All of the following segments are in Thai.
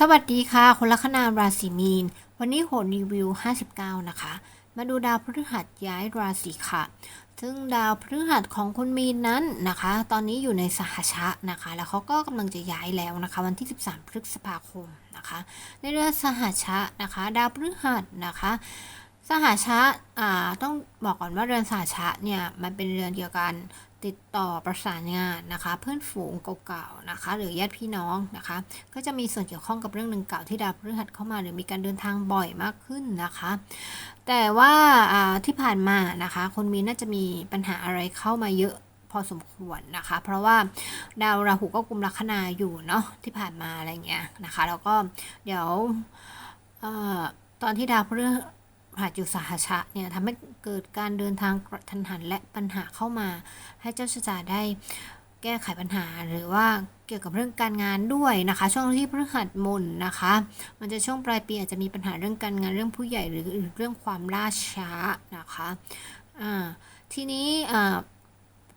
สวัสดีค่ะคนลัคนาราศีมีน วันนี้โหดรีวิว 59 นะคะ มาดูดาวพฤหัสย้ายราศีค่ะ ซึ่งดาวพฤหัสของคุณมีนนั้นนะคะ ตอนนี้อยู่ในสหชะนะคะ แล้วเขาก็กำลังจะย้ายแล้วนะคะ วันที่ 13 พฤษภาคมนะคะ ในเรือสหชะนะคะ ดาวพฤหัสนะคะ สหชะอ่าต้องบอกก่อนว่าเรือนสหชะเนี่ยมันเป็นเรือนเกี่ยวกันติดต่อประสานงานนะคะ เพื่อนฝูงเก่าๆนะคะ หรือญาติพี่น้องนะคะ ก็จะมีส่วนเกี่ยวข้องกับเรื่องหนึ่งเก่าที่ดาวพฤหัสเข้ามา หรือมีการเดินทางบ่อยมากขึ้นนะคะ แต่ว่าที่ผ่านมานะคะ คนมีน่าจะมีปัญหาอะไรเข้ามาเยอะพอสมควรนะคะ เพราะว่าดาวราหูก็กลุ่มลัคนาอยู่เนาะที่ผ่านมาอะไรเงี้ยนะคะ แล้วก็เดี๋ยวอตอนที่ดาวพฤ หัสอยู่สหชะเนี่ยทำให้เกิดการเดินทางกระทันหันและปัญหาเข้ามา ให้เจ้าชะตาได้แก้ไขปัญหาหรือว่าเกี่ยวกับเรื่องการงานด้วยนะคะ ช่วงที่พฤหัสมนนะคะ มันจะช่วงปลายปีอาจจะมีปัญหาเรื่องการงานเรื่องผู้ใหญ่หรือเรื่องความล่าช้านะคะอ่าทีนี้อ่า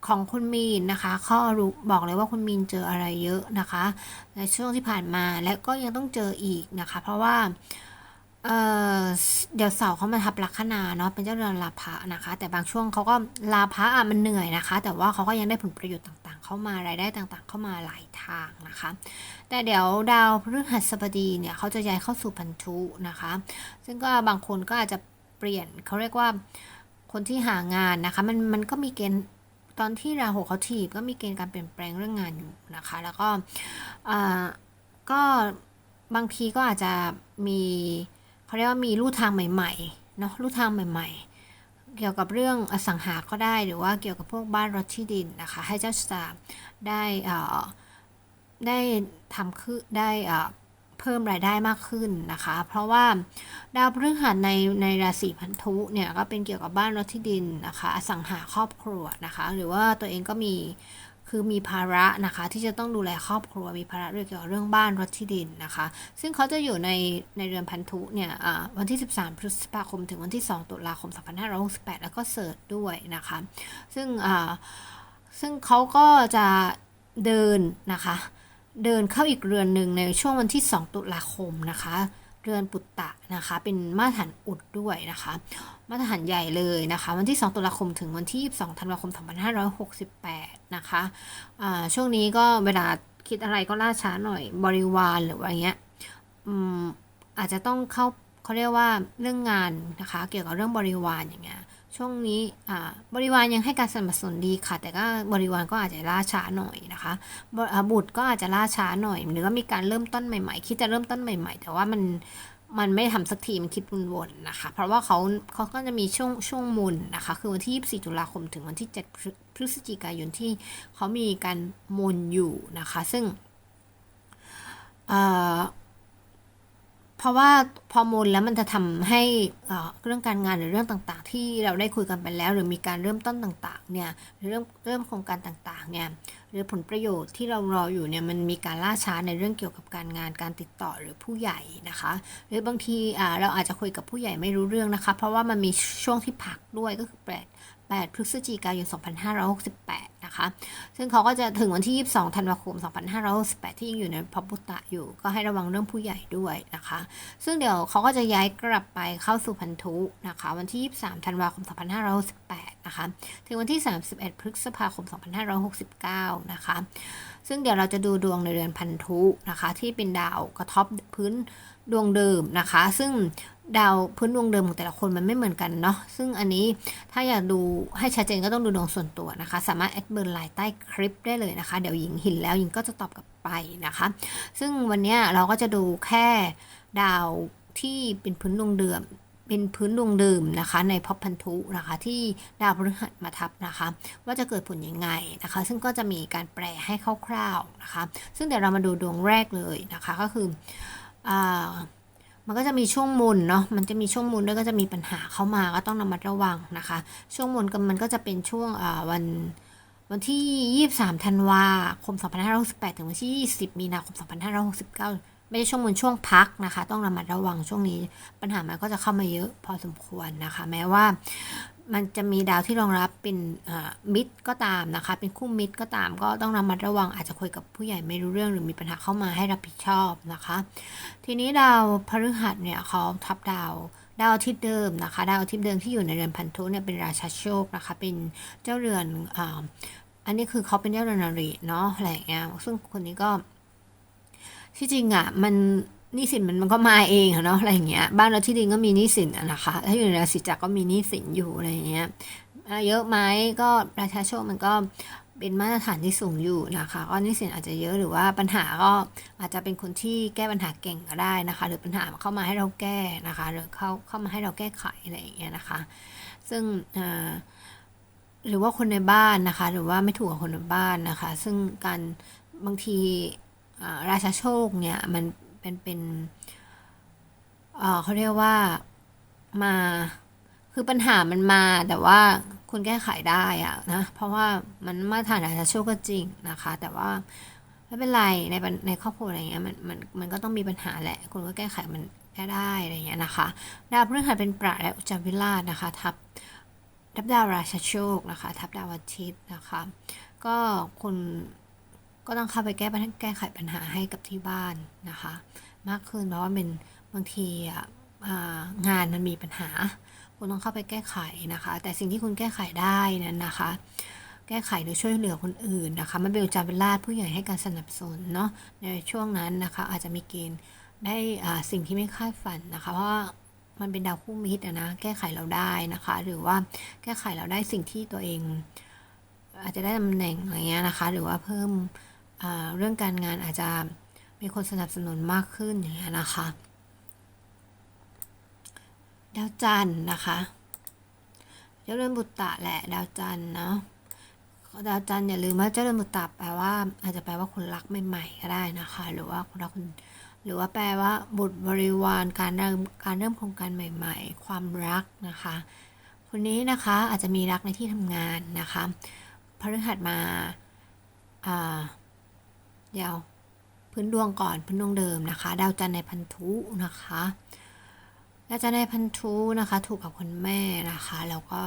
ของคุณมีนนะคะข้อรู้บอกเลยว่าคุณมีนเจออะไรเยอะนะคะ ในช่วงที่ผ่านมาและก็ยังต้องเจออีกนะคะ เพราะว่า เเดี๋ยวเสาเขามาทับลัคนาเนาะเป็นเจ้าเรือนลาภะนะคะ แต่บางช่วงเขาก็ลาภะอะมันเหนื่อยนะคะ แต่ว่าเขาก็ยังได้ผลประโยชน์ต่างๆ เข้ามารายได้ต่างๆ เข้ามาหลายทางนะคะ แต่เดี๋ยวดาวพฤหัสบดีเนี่ยเขาจะย้ายเข้าสู่พันธุนะคะ ซึ่งก็บางคนก็อาจจะเปลี่ยนเขาเรียกว่าคนที่หางานนะคะ มันมันก็มีเกณฑ์ตอนที่ราหูเขาถีบก็มีเกณฑ์การเปลี่ยนแปลงเรื่องงานอยู่นะคะ แล้วก็ก็บางทีก็อาจจะมี เขาเรียกว่ามีลู่ทางใหม่ๆเนาะลู่ทางใหม่ ๆ เกี่ยวกับเรื่องอสังหาก็ได้หรือว่าเกี่ยวกับพวกบ้านรถที่ดินนะคะ ให้เจ้าชะตาได้ได้ทำคือได้เพิ่มรายได้มากขึ้นนะคะ เพราะว่าดาวพฤหัสในในราศีพันธุเนี่ยก็เป็นเกี่ยวกับบ้านรถที่ดินนะคะ อสังหาครอบครัวนะคะ หรือว่าตัวเองก็มี คือมีภาระนะคะ ที่จะต้องดูแลครอบครัวมีภาระเรื่องเกี่ยวกับเรื่องบ้านรถที่ดินนะคะ ซึ่งเขาจะอยู่ในในเรือนพันธุเนี่ยวันที่ 13 พฤษภาคมถึงวันที่ 2 ตุลาคม 2568 แล้วก็เสิร์ชด้วยนะคะ ซึ่งซึ่งเขาก็จะเดินนะคะ เดินเข้าอีกเรือนหนึ่งในช่วงวันที่ 2 ตุลาคมนะคะ เรือนปุตตะนะคะ เป็นมาตรฐานอุดด้วยนะคะ มาตรฐานใหญ่เลยนะคะ วันที่ 2 ตุลาคมถึงวันที่ 22 ธันวาคม 2568 นะคะะช่วงนี้ก็เวลาคิดอะไรก็ล่าช้าหน่อยบริวารหรืออย่างเงี้ยอาจจะต้องเข้าเขาเรียกว่าเรื่องงานนะคะ เกี่ยวกับเรื่องบริวารอย่างเงี้ยช่วงนี้บริวารยังให้การสนับสนุนดีค่ะ แต่ก็บริวารก็อาจจะล่าช้าหน่อยนะคะบุตรก็อาจจะล่าช้าหน่อยหรือว่ามีการเริ่มต้นใหม่ ๆ คิดจะเริ่มต้นใหม่ ๆ แต่ว่ามัน มันไม่ทำสักทีมันคิดวนๆนะคะ เพราะว่าเขาเขาก็จะมีช่วงช่วงมุนนะคะ คือวันที่ 24 ตุลาคมถึงวันที่ 7 พฤศจิกายนที่เขามีการมุนอยู่นะคะ ซึ่งเพราะว่าพอมูลแล้วมันจะทำให้เรื่องการงานหรือเรื่องต่างๆ ที่เราได้คุยกันไปแล้ว หรือมีการเริ่มต้นต่างๆเนี่ยหรือเริ่มเริ่มโครงการต่างๆเนี่ยหรือผลประโยชน์ที่เรารออยู่เนี่ยมันมีการล่าช้าในเรื่องเกี่ยวกับการงานการติดต่อหรือผู้ใหญ่นะคะ หรือบางทีเราอาจจะคุยกับผู้ใหญ่ไม่รู้เรื่องนะคะ เพราะว่ามันมีช่วงที่พักด้วยก็คือแปด 8 พฤศจิกายน 2568 นะคะ ซึ่งเขาก็จะถึงวันที่ 22 ธันวาคม 2568 ที่ยังอยู่ในพบุตะอยู่ ก็ให้ระวังเรื่องผู้ใหญ่ด้วยนะคะ ซึ่งเดี๋ยวเขาก็จะย้ายกลับไปเข้าสู่พันธุนะคะ วันที่ 23 ธันวาคม 2568 นะคะ ถึงวันที่ 31 พฤษภาคม 2569 นะคะ ซึ่งเดี๋ยวเราจะดูดวงในเรือนพันธุนะคะ ที่เป็นดาวกระทบพื้นดวงเดิมนะคะ ซึ่งดาวพื้นดวงเดิมของแต่ละคนมันไม่เหมือนกันเนาะซึ่งอันนี้ถ้าอยากดูให้ชัดเจนก็ต้องดูดวงส่วนตัวนะคะ สามารถแอดเบิร์ไลน์ใต้คลิปได้เลยนะคะ เดี๋ยวหญิงเห็นแล้วหญิงก็จะตอบกลับไปนะคะ ซึ่งวันนี้เราก็จะดูแค่ดาวที่เป็นพื้นดวงเดิม เป็นพื้นดวงเดิมนะคะในพบพันธุนะคะที่ดาวพฤหัสมาทับนะคะ ว่าจะเกิดผลยังไงนะคะ ซึ่งก็จะมีการแปลให้คร่าวๆนะคะ ซึ่งเดี๋ยวเรามาดูดวงแรกเลยนะคะก็คืออมันก็จะมีช่วงมุนเนาะ มันจะมีช่วงมุนด้วยก็จะมีปัญหาเข้ามาก็ต้องระมัดระวังนะคะ ช่วงมุนก็มันก็จะเป็นช่วงวันวันที่ 23 ธันวาคม 2568 ถึงวันที่ 20 มีนาคม 2569 ไม่ใช่ช่วงมุนช่วงพักนะคะ ต้องระมัดระวังช่วงนี้ ปัญหามันก็จะเข้ามาเยอะพอสมควรนะคะ แม้ว่ามันจะมีดาวที่รองรับเป็นมิตรก็ตามนะคะ เป็นคู่มิตรก็ตาม ก็ต้องระมัดระวังอาจจะคุยกับผู้ใหญ่ไม่รู้เรื่องหรือมีปัญหาเข้ามาให้รับผิดชอบนะคะ ทีนี้ดาวพฤหัสเนี่ยเขาทับดาวดาวอาทิตย์เดิมนะคะ ดาวอาทิตย์เดิมที่อยู่ในเรือนพันธุเนี่ยเป็นราชาโชคนะคะ เป็นเจ้าเรือนออันนี้คือเขาเป็นเจ้าเรือนนารีเนาะอะไรอย่างเงี้ยซึ่งคนนี้ก็ ที่จริงอะ่ะ มันหนี้สินมันมันก็มาเองเนาะอะไรอย่างเงี้ย บ้านเราที่ดินก็มีหนี้สินนะคะถ้าอยู่ในราศีจักรก็มีหนี้สินอยู่อะไรอย่างเงี้ยเยอะไหมก็ประชาชนมันก็เป็นมาตรฐานที่สูงอยู่นะคะก็นี้สินอาจจะเยอะหรือว่าปัญหาก็อาจจะเป็นคนที่แก้ปัญหาเก่งก็ได้นะคะ หรือปัญหาเข้ามาให้เราแก้นะคะ หรือเข้าเข้ามาให้เราแก้ไขอะไรอย่างเงี้ยนะคะ ซึ่งหรือว่าคนในบ้านนะคะ หรือว่าไม่ถูกกับคนในบ้านนะคะ ซึ่งการบางที ราชาโชคเนี่ยมันเป็นเป็นเขาเรียกว่ามาคือปัญหามันมาแต่ว่าคุณแก้ไขได้อะนะเพราะว่ามันมาตรฐานอาจจะโชคก็จริงนะคะ แต่ว่าไม่เป็นไรในในครอบครัวอะไรเงี้ยมันมันมันก็ต้องมีปัญหาแหละ คุณก็แก้ไขมันแก้ได้อะไรเงี้ยนะคะ ดาวพฤหัสเป็นประและอุจจาวิราชนะคะ ทับทับดาวราชาโชคนะคะ ทับดาวอาทิตย์นะคะ ก็คุณ ก็ต้องเข้าไปแก้ปัญหาแก้ไขปัญหาให้กับที่บ้านนะคะ มากขึ้นเพราะว่าเป็นบางทีงานมันมีปัญหา คุณต้องเข้าไปแก้ไขนะคะ แต่สิ่งที่คุณแก้ไขได้นั้นนะคะ แก้ไขหรือช่วยเหลือคนอื่นนะคะ มันเป็นอุจจาระลาดผู้ใหญ่ให้การสนับสนุนเนาะในช่วงนั้นนะคะ อาจจะมีเกณฑ์ได้สิ่งที่ไม่คาดฝันนะคะ เพราะมันเป็นดาวคู่มิตรนะ แก้ไขเราได้นะคะ หรือว่าแก้ไขเราได้สิ่งที่ตัวเอง อาจจะได้ตำแหน่งอะไรเงี้ยนะคะ หรือว่าเพิ่ม เรื่องการงานอาจจะมีคนสนับสนุนมากขึ้นอย่างเงี้ยนะคะดาวจันทร์นะคะเจ้าเรือนบุตตะแหละดาวจันทร์เนาะดาวจันทร์อย่าลืมว่าเจ้าเรือนบุตตะแปลว่า อาจจะแปลว่าคนรักใหม่ๆก็ได้นะคะ หรือว่าคนรักคนหรือว่าแปลว่า บุตรบริวารการเริ่มการเริ่มโครงการใหม่ ๆ ความรักนะคะ คนนี้นะคะอาจจะมีรักในที่ทำงานนะคะพฤหัสมาอ่า เดี๋ยวพื้นดวงก่อนพื้นดวงเดิมนะคะ ดาวจันทร์ในพันธุนะคะดาวจันทร์ในพันธุนะคะ ถูกกับคุณแม่นะคะ แล้วก็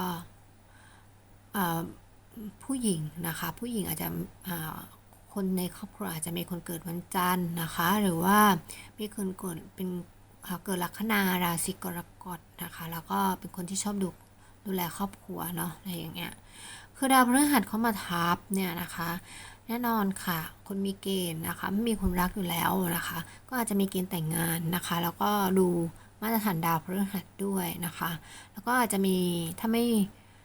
ผู้หญิงนะคะ ผู้หญิงอาจจะคนในครอบครัวอาจจะมีคนเกิดวันจันทร์นะคะ หรือว่ามีคนเกิดเป็นเกิดลัคนาราศีกรกฎนะคะ แล้วก็เป็นคนที่ชอบดูดูแลครอบครัวเนาะอะไรอย่างเงี้ยคือดาวพฤหัสเข้ามาทับเนี่ยนะคะ แน่นอนค่ะ คนมีเกณฑ์นะคะไม่มีคนรักอยู่แล้วนะคะ ก็อาจจะมีเกณฑ์แต่งงานนะคะ แล้วก็ดูมาตรฐานดาวพฤหัสด้วยนะคะ แล้วก็อาจจะมีถ้าไม่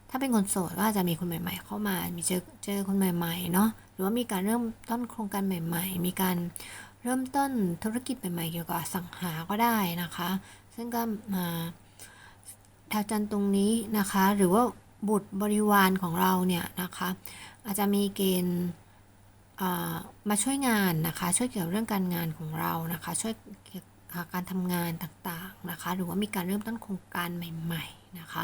ถ้าเป็นคนโสดก็อาจจะมีคนใหม่ ๆ เข้ามา มีเจอเจอคนใหม่ๆเนาะหรือว่ามีการเริ่มต้นโครงการใหม่ ๆ มีการเริ่มต้นธุรกิจใหม่ๆเกี่ยวกับสังหาก็ได้นะคะ ซึ่งก็มาดาวจันทร์ตรงนี้นะคะ หรือว่าบุตรบริวารของเราเนี่ยนะคะ อาจจะมีเกณฑ์ มาช่วยงานนะคะ ช่วยเกี่ยวเรื่องการงานของเรานะคะ ช่วยเกี่ยวกับการทำงานต่างๆนะคะ หรือว่ามีการเริ่มต้นโครงการใหม่ ๆนะคะ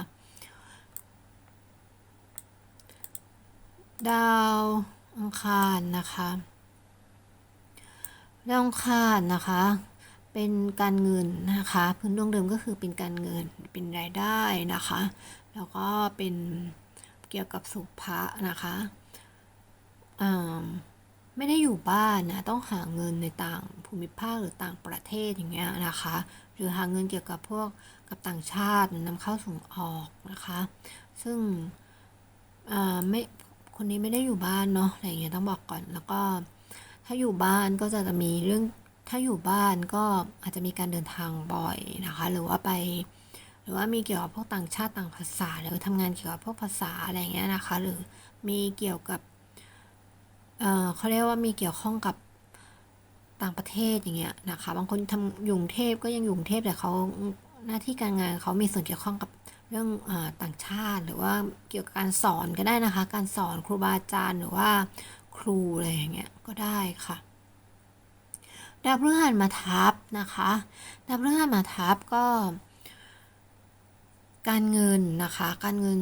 ดาวอังคารนะคะดาวอังคารนะคะ เป็นการเงินนะคะ พื้นดวงเดิมก็คือเป็นการเงินเป็นรายได้นะคะ แล้วก็เป็นเกี่ยวกับสุภะนะคะ ไม่ได้อยู่บ้านนะต้องหาเงินในต่างภูมิภาคหรือต่างประเทศอย่างเงี้ยนะคะ หรือหาเงินเกี่ยวกับพวกกับต่างชาตินำเข้าส่งออกนะคะ ซึ่งไม่คนนี้ไม่ได้อยู่บ้านเนาะอะไรเงี้ยต้องบอกก่อนแล้วก็ ถ้าอยู่บ้านก็จะจะมีเรื่องถ้าอยู่บ้านก็อาจจะมีการเดินทางบ่อยนะคะ หรือว่าไป หรือว่ามีเกี่ยวกับพวกต่างชาติต่างภาษาหรือทำงานเกี่ยวกับพวกภาษาอะไรเงี้ยนะคะ หรือมีเกี่ยวกับ เขาเรียกว่ามีเกี่ยวข้องกับต่างประเทศอย่างเงี้ยนะคะ บางคนทำยุงเทพก็ยังยุงเทพแต่เขาหน้าที่การงานเขามีส่วนเกี่ยวข้องกับเรื่องอต่างชาติ หรือว่าเกี่ยวกับการสอนก็ได้นะคะ การสอนครูบาอาจารย์หรือว่าครูอะไรอย่างเงี้ยก็ได้ค่ะดาวพฤหัสมาทับนะคะดาวพฤหัสมาทับก็ การเงินนะคะ การเงิน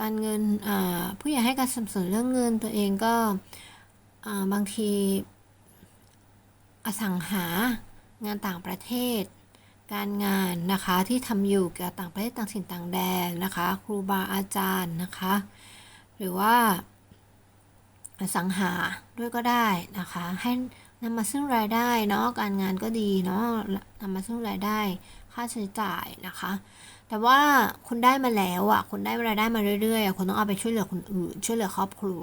การเงินผู้ใหญ่ให้การสนับสนุนเรื่องเงินตัวเองก็ บางที อสังหางานต่างประเทศ การงานนะคะที่ทำอยู่กับต่างประเทศต่างถิ่นต่างแดนนะคะครูบาอาจารย์นะคะ หรือว่าอสังหาด้วยก็ได้นะคะให้นำมาซึ่งรายได้เนาะการงานก็ดีเนาะนำมาซึ่งรายได้ค่าใช้จ่ายนะคะ แต่ว่าคุณได้มาแล้วอะคุณได้รายได้มาเรื่อยๆคุณต้องเอาไปช่วยเหลือคนอื่น ช่วยเหลือครอบครัว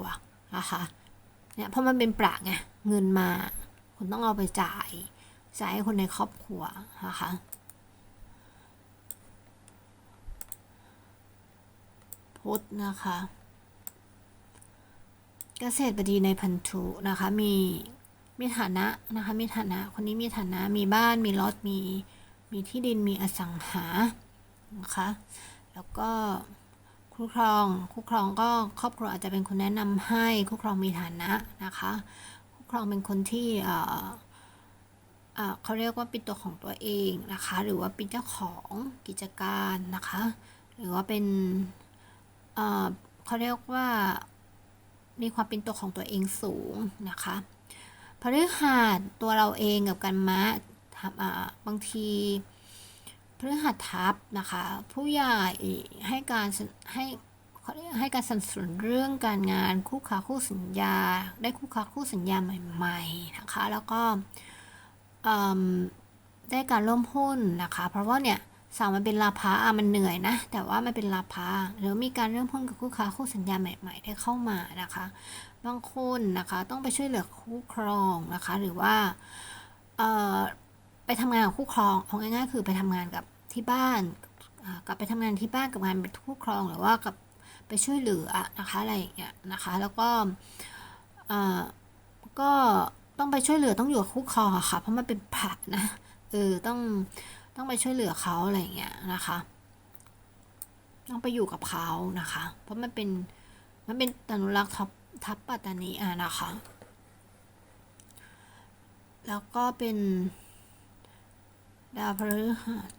นะคะ เนี่ยเพราะมันเป็นประไงเงินมา คุณต้องเอาไปจ่าย จ่ายให้คนในครอบครัวนะคะพุธนะคะเกษตรบดีในพันธุนะคะมีมีฐานะนะคะมีฐานะคนนี้มีฐานะมีบ้านมีรถมีมีที่ดินมีอสังหานะคะแล้วก็ คู่ครองคู่ครองก็ครอบครัวอาจจะเป็นคนแนะนำให้คู่ครองมีฐานะนะคะคู่ครองเป็นคนที่เขาเรียกว่าเป็นตัวของตัวเองนะคะ หรือว่าเป็นเจ้าของกิจการนะคะ หรือว่าเป็นเขาเรียกว่ามีความเป็นตัวของตัวเองสูงนะคะพฤหัสตัวเราเองกับกันมะบางที พฤหัสทับนะคะ ผู้ใหญ่ให้การให้ให้การสนับสนุนเรื่องการงานคู่ค้าคู่สัญญา ได้คู่ค้าคู่สัญญาใหม่ๆนะคะ แล้วก็ได้การร่วมหุ้นนะคะ เพราะว่าเนี่ยสาวมันเป็นลาภะอะมันเหนื่อยนะ แต่ว่ามันเป็นลาภะหรือมีการเริ่มหุ้นกับคู่ค้าคู่สัญญาใหม่ๆได้เข้ามานะคะ บางคนนะคะต้องไปช่วยเหลือคู่ครองนะคะ หรือว่า ทำงานกับคู่ครองเอาง่ายๆ คือไปทำงานกับที่บ้านกลับไปทำงานที่บ้านกับงานเป็นคู่ครองหรือว่ากับไปช่วยเหลือนะคะอะไรอย่างเงี้ยนะคะ แล้วก็ก็ต้องไปช่วยเหลือต้องอยู่กับคู่ครองอะค่ะ เพราะมันเป็นผักนะเออต้องต้องไปช่วยเหลือเขาอะไรอย่างเงี้ยนะคะ ต้องไปอยู่กับเขานะคะ เพราะมันเป็นมันเป็นอนุรักษ์ท็อปทับปัตตานีอะนะคะ แล้วก็เป็น ดาวพฤหัส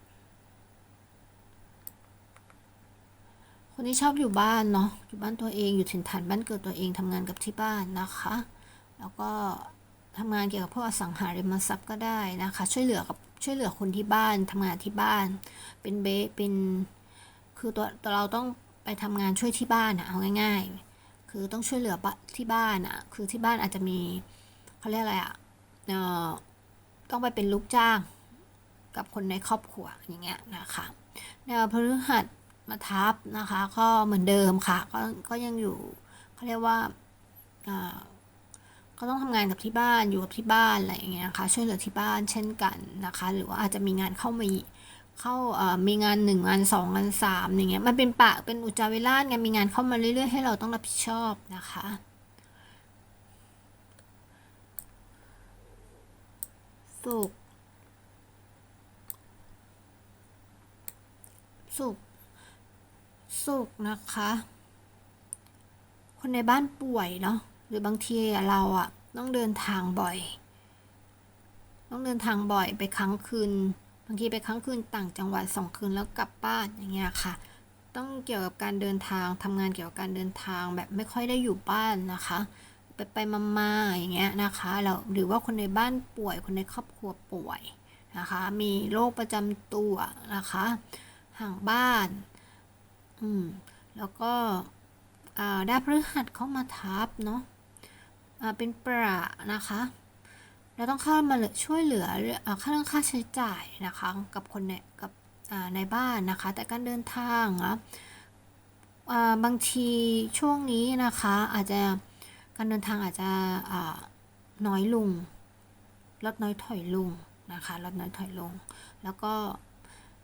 คนที่ชอบอยู่บ้านเนาะอยู่บ้านตัวเองอยู่ถิ่นฐานบ้านเกิดตัวเองทำงานกับที่บ้านนะคะ แล้วก็ทำงานเกี่ยวกับพวกอสังหาริมทรัพย์ก็ได้นะคะ ช่วยเหลือกับช่วยเหลือคนที่บ้านทำงานที่บ้าน เป็นเบเป็นคือตัวตัวเราต้องไปทำงานช่วยที่บ้านอะเอาง่าย ๆ คือต้องช่วยเหลือที่บ้านอะคือที่บ้านอาจจะมีเขาเรียกอะไรอะเอ่อต้องไปเป็นลูกจ้าง กับคนในครอบครัวอย่างเงี้ยนะคะดาวพฤหัสมาทับนะคะ ก็เหมือนเดิมค่ะ ก็ก็ยังอยู่เขาเรียกว่าอ่าก็ต้องทำงานกับที่บ้านอยู่กับที่บ้านอะไรอย่างเงี้ยค่ะช่วยเหลือที่บ้านเช่นกันนะคะ หรือว่าอาจจะมีงานเข้ามาเข้าเอ่อมีงานหนึ่งงานสองงานสามอย่างเงี้ยมันเป็นปะเป็นอุจจาเวลาไงมีงานเข้ามาเรื่อยๆให้เราต้องรับผิดชอบนะคะสุก สุกร์สุกร์นะคะ คนในบ้านป่วยเนาะหรือบางทีเราอะต้องเดินทางบ่อย ต้องเดินทางบ่อยไปค้างคืน บางทีไปค้างคืนต่างจังหวัดสองคืนแล้วกลับบ้านอย่างเงี้ยค่ะ ต้องเกี่ยวกับการเดินทางทำงานเกี่ยวกับการเดินทางแบบไม่ค่อยได้อยู่บ้านนะคะไปไปมาๆอย่างเงี้ยนะคะเราหรือว่าคนในบ้านป่วยคนในครอบครัวป่วยนะคะ มีโรคประจำตัวนะคะ ห่างบ้าน อืม แล้วก็ดาวพฤหัสเข้ามาทับเนาะเป็นประนะคะ เราต้องเข้ามาช่วยเหลือค่าเรื่องค่าใช้จ่ายนะคะ กับคนในกับในบ้านนะคะ แต่การเดินทางนะบางทีช่วงนี้นะคะอาจจะการเดินทางอาจจะน้อยลงลดน้อยถอยลงนะคะลดน้อยถอยลง แล้วก็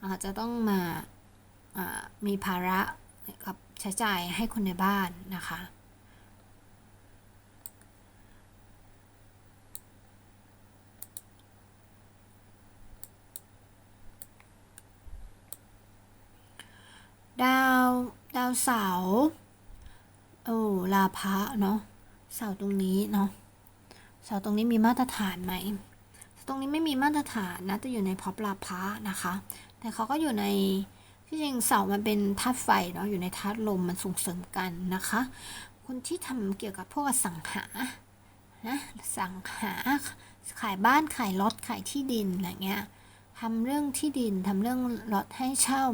อาจจะต้องมามีภาระกับใช้จ่ายให้คนในบ้านนะคะ ดาวดาวเสาโอ้ลาพะเนาะเสาตรงนี้เนาะเสาตรงนี้มีมาตรฐานไหมตรงนี้ไม่มีมาตรฐานนะจะอยู่ในพอปลาพะนะคะ แต่เขาก็อยู่ในที่จริงเสามันเป็นธาตุไฟเนาะอยู่ในธาตุลมมันส่งเสริมกันนะคะ คนที่ทำเกี่ยวกับพวกสังหานะสังหาขายบ้านขายรถขายที่ดินอะไรเงี้ยททำเรื่องที่ดินทำเรื่องรถให้เช่า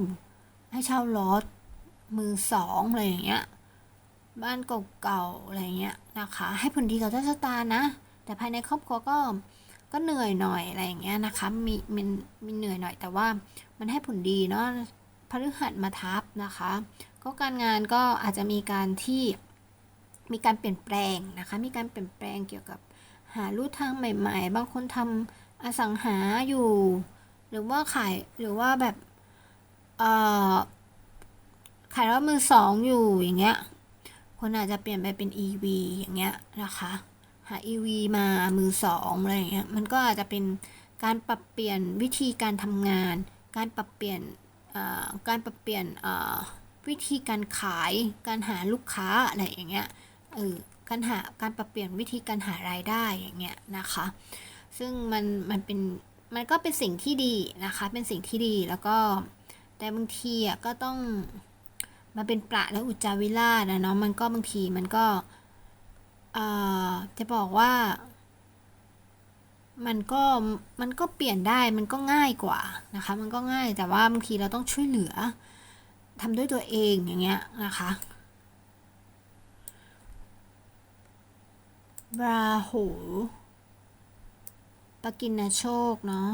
ให้เช่ารถมือสองอะไรอย่างเงี้ยบ้านเก่าๆอะไรเงี้ยนะคะ ให้ผลดีกับเจ้าชะตานะ แต่ภายในครอบครัวก็ ก็เหนื่อยหน่อยอะไรอย่างเงี้ยนะคะมีมันมีเหนื่อยหน่อยแต่ว่ามันให้ผลดีเนาะพฤหัสมาทับนะคะ ก็การงานก็อาจจะมีการที่มีการเปลี่ยนแปลงนะคะ มีการเปลี่ยนแปลงเกี่ยวกับหาลู่ทางใหม่ ๆ บางคนทำอสังหาอยู่ หรือว่าขายหรือว่าแบบเอ่อขายรถมือสองอยู่อย่างเงี้ยคนอาจจะเปลี่ยนไปเป็น EV อย่างเงี้ยนะคะ หา EV มามือสองอะไรอย่างเงี้ยมันก็อาจจะเป็นการปรับเปลี่ยนวิธีการทำงาน การปรับเปลี่ยนการปรับเปลี่ยนวิธีการขาย การหาลูกค้าอะไรอย่างเงี้ยเออการหาการปรับเปลี่ยนวิธีการหารายได้อย่างเงี้ยนะคะ ซึ่งมันมันเป็นมันก็เป็นสิ่งที่ดีนะคะ เป็นสิ่งที่ดีแล้วก็แต่บางทีอะก็ต้องมาเป็นประและอุจจาวิลานะเนาะมันก็บางทีมันก็ จะบอกว่า มันก็มันก็เปลี่ยนได้มันก็ง่ายกว่านะคะ มันก็ง่ายแต่ว่าบางทีเราต้องช่วยเหลือทำด้วยตัวเองอย่างเงี้ยนะคะราหูปกินนโชคเนาะ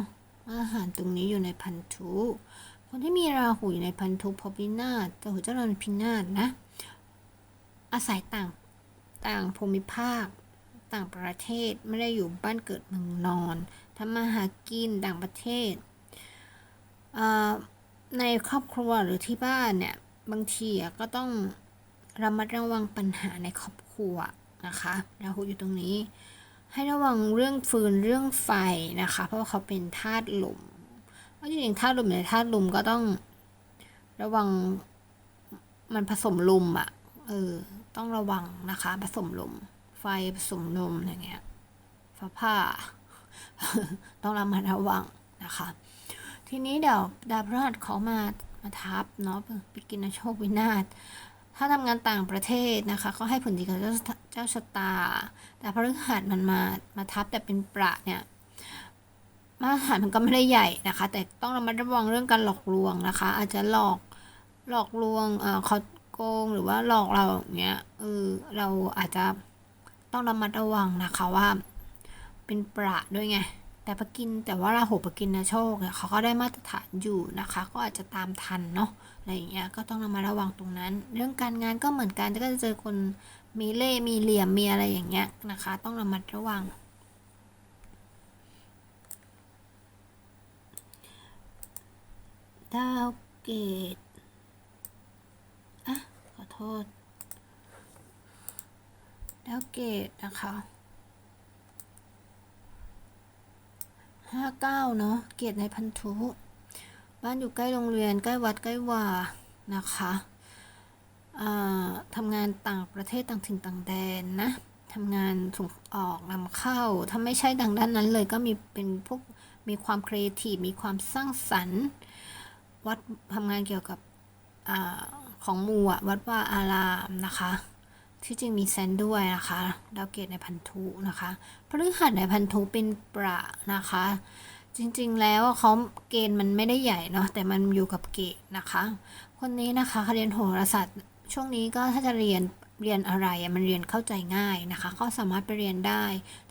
อาหารตรงนี้อยู่ในพันธุคนที่มีราหูอยู่ในพันธุพพินาศแต่หัวเจริญพินาศนะ อาศัยต่าง ต่างภูมิภาค ต่างประเทศไม่ได้อยู่บ้านเกิดเมืองนอนทำมาหากินต่างประเทศ ในครอบครัวหรือที่บ้านเนี่ย บางทีก็ต้องระมัดระวังปัญหาในครอบครัวนะคะราหูอยู่ตรงนี้ ให้ระวังเรื่องฟืนเรื่องไฟนะคะ เพราะว่าเขาเป็นธาตุลมเพราะจริงๆธาตุลมในธาตุลมก็ต้องระวังมันผสมลมอะ่ะ เออ ต้องระวังนะคะ ผสมลม ไฟผสมลมอย่างเงี้ยฟ้าผ่า ต้องระมัดระวังนะคะ ทีนี้เดี๋ยวดาวพฤหัสเขามามาทับเนาะไปกินโชควินาศถ้าทำงานต่างประเทศนะคะ ก็ให้ผลดีกับเจ้าเจ้าชะตา แต่พฤหัสมันมามาทับแต่เป็นประเนี่ยมาตรฐานมันก็ไม่ได้ใหญ่นะคะ แต่ต้องระมัดระวังเรื่องการหลอกลวงนะคะ อาจจะหลอกหลอกลวงเอ่อเขา โกงหรือว่าหลอกเราอย่างเงี้ยเออเราอาจจะต้องระมัดระวังนะคะว่า เป็นประด้วยไง แต่ปะกินแต่ว่าราหูปะกินนะโชคเนี่ยเขาก็ได้มาตรฐานอยู่นะคะ ก็อาจจะตามทันเนาะอะไรอย่างเงี้ยก็ต้องระมัดระวังตรงนั้น เรื่องการงานก็เหมือนกันก็จะเจอคนมีเล่มีเหลี่ยมมีอะไรอย่างเงี้ยนะคะ ต้องระมัดระวังดาวเกต ษดาวเกตนะคะห้าเก้าเนาะเกตในพันธุบ้านอยู่ใกล้โรงเรียนใกล้วัดใกล้วานะคะทำงานต่างประเทศต่างถิ่นต่างแดนนะทำงานส่งออกนำเข้า ถ้าไม่ใช่ดังด้านนั้นเลยก็มีเป็นพวกมีความครีเอทีฟมีความสร้างสรรค์ วัดทำงานเกี่ยวกับ ของมูอะวัดว่าอารามนะคะ ที่จริงมีแซนด้วยนะคะ ดาวเกตในพันธุนะคะพฤหัสในพันธุเป็นประนะคะ จริงๆแล้วเขาเกณฑ์มันไม่ได้ใหญ่เนาะแต่มันอยู่กับเกตนะคะ คนนี้นะคะเรียนโหราศาสตร์ช่วงนี้ก็ถ้าจะเรียน เรียนอะไรมันเรียนเข้าใจง่ายนะคะ ก็สามารถไปเรียนได้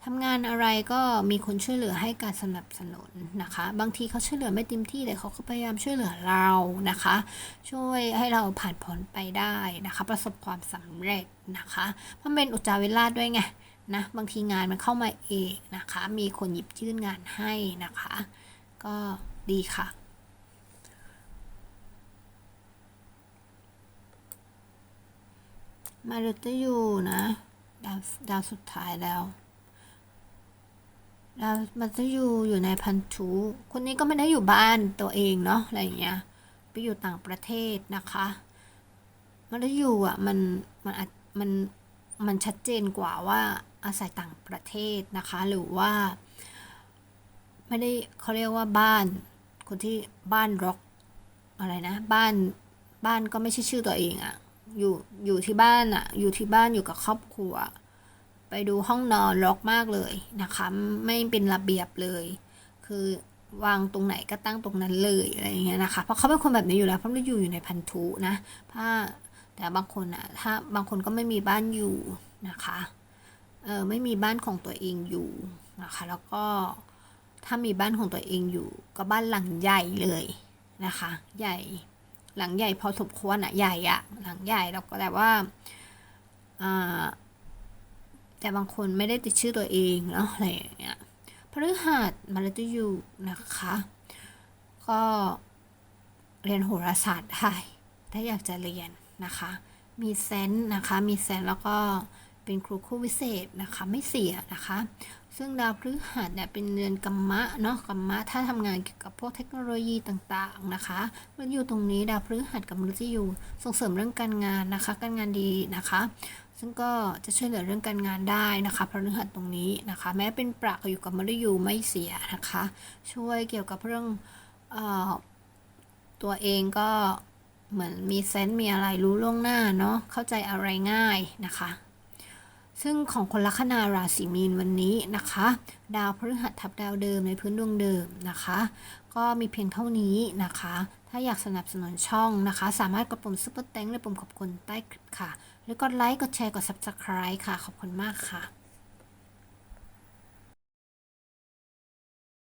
ทำงานอะไรก็มีคนช่วยเหลือให้การสนับสนุนนะคะ บางทีเขาช่วยเหลือไม่เต็มที่แต่เขาก็พยายามช่วยเหลือเรานะคะ ช่วยให้เราผ่านพ้นไปได้นะคะ ประสบความสำเร็จนะคะมันเป็นอุจจาเวลาด้วยไงนะบางทีงานมันเข้ามาเองนะคะ มีคนหยิบยื่นงานให้นะคะ ก็ดีค่ะ มารุตยูนะดาวดาวสุดท้ายแล้วดาวมารุตยูอยู่ในพันธุคนนี้ก็ไม่ได้อยู่บ้านตัวเองเนาะอะไรอย่างเงี้ยไปอยู่ต่างประเทศนะคะมารุตยูอะมันมันมันมันชัดเจนกว่าว่าอาศัยต่างประเทศนะคะ หรือว่า ไม่ได้เขาเรียกว่าบ้าน คนที่บ้านร็อกอะไรนะ บ้านบ้านก็ไม่ใช่ชื่อตัวเองอะ อยู่อยู่ที่บ้านอะอยู่ที่บ้านอยู่กับครอบครัว ไปดูห้องนอนรกมากเลยนะคะ ไม่เป็นระเบียบเลย คือวางตรงไหนก็ตั้งตรงนั้นเลยอะไรอย่างเงี้ยนะคะ เพราะเขาเป็นคนแบบนี้อยู่แล้วเพราะเราอยู่อยู่ในพันธุนะถ้าแต่บางคนอะถ้าบางคนก็ไม่มีบ้านอยู่นะคะเออไม่มีบ้านของตัวเองอยู่นะคะ แล้วก็ถ้ามีบ้านของตัวเองอยู่ ก็บ้านหลังใหญ่เลยนะคะ ใหญ่ หลังใหญ่พอสมควรอะใหญ่อะหลังใหญ่แล้วก็แต่ว่าอแต่บางคนไม่ได้ติดชื่อตัวเองเนาะอะไรอย่างเงี้ยพฤหัสมฤตยูนะคะ ก็เรียนโหราศาสตร์ได้ถ้าอยากจะเรียนนะคะ มีเซนส์นะคะ มีเซนส์แล้วก็เป็นครูคู่วิเศษนะคะ ไม่เสียนะคะ ซึ่งดาวพฤหัสเนี่ยเป็นเรือนกัมมะเนาะกัมมะถ้าทำงานเกี่ยวกับพวกเทคโนโลยีต่างๆนะคะมันอยู่ตรงนี้ดาวพฤหัสกับมฤตยูส่งเสริมเรื่องการงานนะคะ การงานดีนะคะ ซึ่งก็จะช่วยเหลือเรื่องการงานได้นะคะพฤหัสตรงนี้นะคะ แม้เป็นปรักอยู่กับมฤยูไม่เสียนะคะ ช่วยเกี่ยวกับเรื่องออตัวเองก็เหมือนมีเซนต์มีอะไรรู้ล่วงหน้าเนาะเข้าใจอะไรง่ายนะคะ ซึ่งของคนลัคนาราศีมีนวันนี้นะคะ ดาวพฤหัสทับดาวเดิมในพื้นดวงเดิมนะคะ ก็มีเพียงเท่านี้นะคะ ถ้าอยากสนับสนุนช่องนะคะ สามารถกดปุ่มซุปเปอร์แตงหรือปุ่มขอบคุณใต้คลิปค่ะ หรือกดไลค์กดแชร์กด subscribe ค่ะ ขอบคุณมากค่ะ